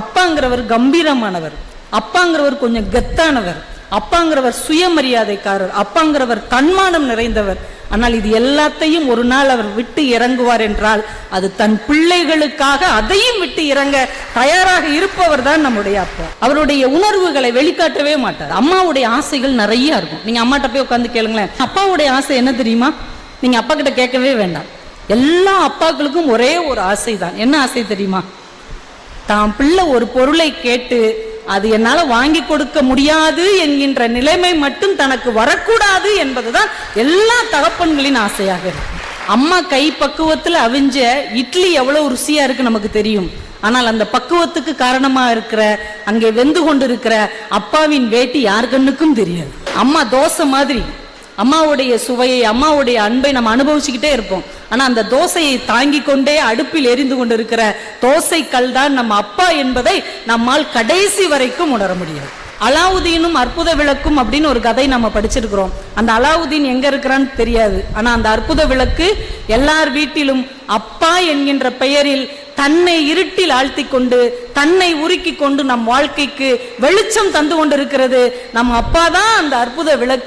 அப்பாங்கிறவர் கம்பீரமானவர். அப்பாங்கிறவர் கொஞ்சம் கெத்தானவர். அப்பாங்கிறவர் சுயமரியாதைக்காரர். அப்பாங்கிறவர் தன்மானம் நிறைந்தவர். ஆனால் இது எல்லாத்தையும் ஒரு நாள் அவர் விட்டு இறங்குவார் என்றால் அது தன் பிள்ளைகளுக்காக அதையும் விட்டு இறங்க தயாராக இருப்பவர் தான் நம்முடைய அப்பா. அவருடைய உணர்வுகளை வெளிக்காட்டவே மாட்டார். அம்மாவுடைய ஆசைகள் நிறைய இருக்கும். நீங்க அம்மாட்ட போய் உட்காந்து கேளுங்களேன். அப்பாவுடைய ஆசை என்ன தெரியுமா? நீங்க அப்பா கிட்ட கேட்கவே வேண்டாம். எல்லா அப்பாக்களுக்கும் ஒரே ஒரு ஆசை தான் என்ன ஆசை தெரியுமா? தான் பிள்ளை ஒரு பொருளை கேட்டு அது என்னால வாங்கி கொடுக்க முடியாது என்கின்ற நிலைமை மட்டும் தனக்கு வரக்கூடாது என்பதுதான் எல்லா தகப்பன்களின் ஆசையாக இருக்கு. அம்மா கை பக்குவத்துல அவிஞ்ச இட்லி எவ்வளவு ருசியா இருக்கு நமக்கு தெரியும். ஆனால் அந்த பக்குவத்துக்கு காரணமா இருக்கிற அங்கே வெந்து கொண்டிருக்கிற அப்பாவின் வேட்டி யார் கண்ணுக்கும் தெரியாது. அம்மா தோசை மாதிரி. அம்மாவுடைய சுவையை அம்மாவுடைய அன்பை நம்ம அனுபவிச்சுக்கிட்டே இருப்போம். ஆனா அந்த தோசையை தாங்கி கொண்டே அடுப்பில் எரிந்து கொண்டிருக்கிற தோசை கல் தான் நம்ம அப்பா என்பதை நம்மால் கடைசி வரைக்கும் உணர முடியும். அலாவுதீனும் அற்புத விளக்கும் அப்படின்னு ஒரு கதை நம்ம படிச்சிருக்கிறோம். அந்த அலாவுதீன் எங்க இருக்கிறான்னு தெரியாது. ஆனா அந்த அற்புத விளக்கு எல்லார் வீட்டிலும் அப்பா என்கின்ற பெயரில் தன்னை இருட்டில் ஆழ்த்தி கொண்டு தன்னை உருக்கி கொண்டு நம் வாழ்க்கைக்கு வெளிச்சம் தந்து கொண்டிருக்கிறது. நம் அப்பா தான் அந்த அற்புத விளக்கு.